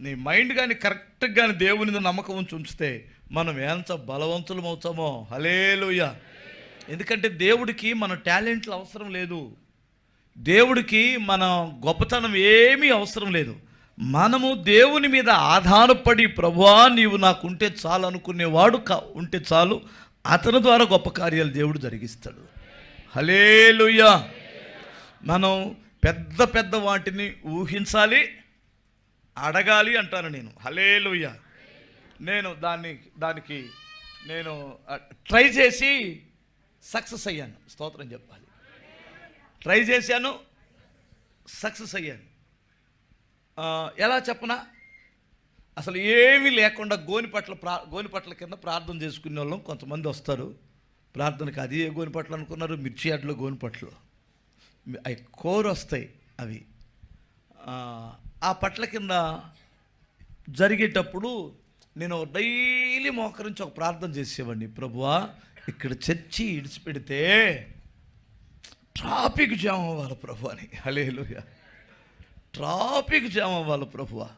నీ మైండ్ కానీ కరెక్ట్గా కానీ దేవుని మీద నమ్మకం ఉంచి ఉంచితే మనం ఎంత బలవంతులం అవుతామో. హలేలుయ ఎందుకంటే దేవుడికి మన టాలెంట్లు అవసరం లేదు. దేవుడికి మన గొప్పతనం ఏమీ అవసరం లేదు. మనము దేవుని మీద ఆధారపడి ప్రభువా నీవు నాకు ఉంటే చాలు అనుకునేవాడు కా ఉంటే చాలు. అతని ద్వారా గొప్ప కార్యాలు దేవుడు జరిగిస్తాడు. హలేలుయ్యా మనం పెద్ద పెద్ద వాటిని ఊహించాలి. అడగాలి అంటాను నేను. హలేలుయ్య నేను దాన్ని దానికి నేను ట్రై చేసి సక్సెస్ అయ్యాను. స్తోత్రం చెప్పాలి. ట్రై చేశాను సక్సెస్ అయ్యాను. ఎలా చెప్పనా? అసలు ఏమీ లేకుండా గోనిపట్ల ప్రా గోనిపట్ల కింద ప్రార్థన చేసుకునే వాళ్ళం కొంతమంది వస్తారు. ప్రార్థనకి అది ఏ గోనిపట్లు అనుకున్నారు? మిర్చి అడ్లు గోనిపట్లు అవి కోరు వస్తాయి అవి. ఆ, పట్ల కింద జరిగేటప్పుడు నేను డైలీ మోకరించి ఒక ప్రార్థన చేసేవాడిని. ప్రభువా ఇక్కడ చర్చి ఇడిచిపెడితే ట్రాఫిక్ జామ్ అవ్వాలి ప్రభు అని. హలేలుయ ట్రాఫిక్ జామ్ అవ్వాలి ప్రభువా.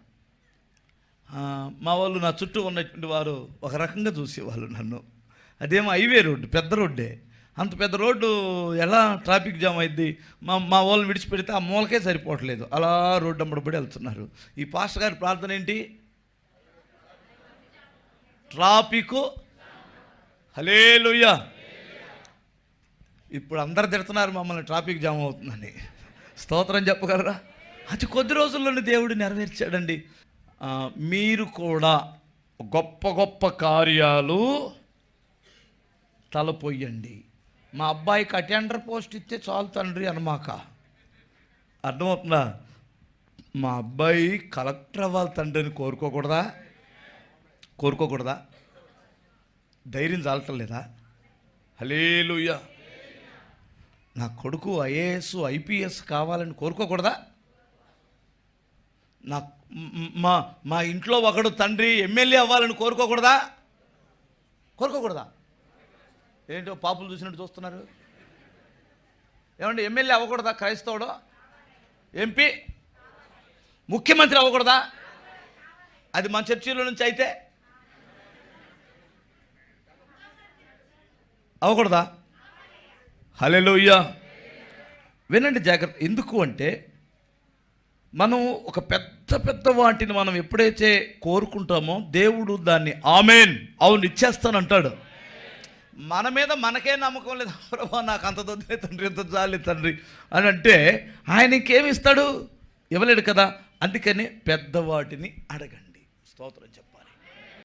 మా వాళ్ళు నా చుట్టూ ఉన్నటువంటి వారు ఒక రకంగా చూసేవాళ్ళు నన్ను. అదేమో హైవే రోడ్డు పెద్ద రోడ్డే. అంత పెద్ద రోడ్డు ఎలా ట్రాఫిక్ జామ్ అయింది మా మా వాళ్ళని విడిచిపెడితే ఆ మూలకే సరిపోవట్లేదు. అలా రోడ్డు అమ్మడబడి వెళ్తున్నారు. ఈ పాస్టర్ గారి ప్రార్థన ఏంటి? ట్రాఫిక్. హలేలుయ్యా ఇప్పుడు అందరు తిడుతున్నారు మమ్మల్ని ట్రాఫిక్ జామ్ అవుతుందని. స్తోత్రం చెప్పగలరా? అతి కొద్ది రోజుల్లోనే దేవుడు నెరవేర్చాడండి. మీరు కూడా గొప్ప గొప్ప కార్యాలు తలపోయండి మా అబ్బాయికి అటెండర్ పోస్ట్ ఇస్తే చాలు తండ్రి అనమాక అర్థమవుతుందా? మా అబ్బాయి కలెక్టర్ అవ్వాలి తండ్రి అని కోరుకోకూడదా? కోరుకోకూడదా? ధైర్యం చాలటం లేదా? హలేలుయ్యా నా కొడుకు ఐఏఎస్ ఐపీఎస్ కావాలని కోరుకోకూడదా? నా మా మా ఇంట్లో ఒకడు తండ్రి ఎమ్మెల్యే అవ్వాలని కోరుకోకూడదా? కోరుకోకూడదా? ఏంటో పాపులు చూసినట్టు చూస్తున్నారు? ఏమండి ఎమ్మెల్యే అవ్వకూడదా? క్రైస్తవుడు? ఎంపీ? ముఖ్యమంత్రి అవ్వకూడదా? అది మన చర్చిలో నుంచి అయితే అవ్వకూడదా? హలెలుయ్యా వినండి జాగ్రత్త. ఎందుకు అంటే మనం ఒక పెద్ద పెద్ద వాటిని మనం ఎప్పుడైతే కోరుకుంటామో దేవుడు దాన్ని ఆమెన్ అవును ఇచ్చేస్తానంటాడు. మన మీద మనకే నమ్మకం లేదు. ప్రభా నాకు అంత దొద్దులే తండ్రి ఎంత జాలి తండ్రి అని అంటే ఆయన ఇంకేమి ఇస్తాడు? ఇవ్వలేడు కదా. అందుకని పెద్దవాటిని అడగండి. స్తోత్రం చెప్పండి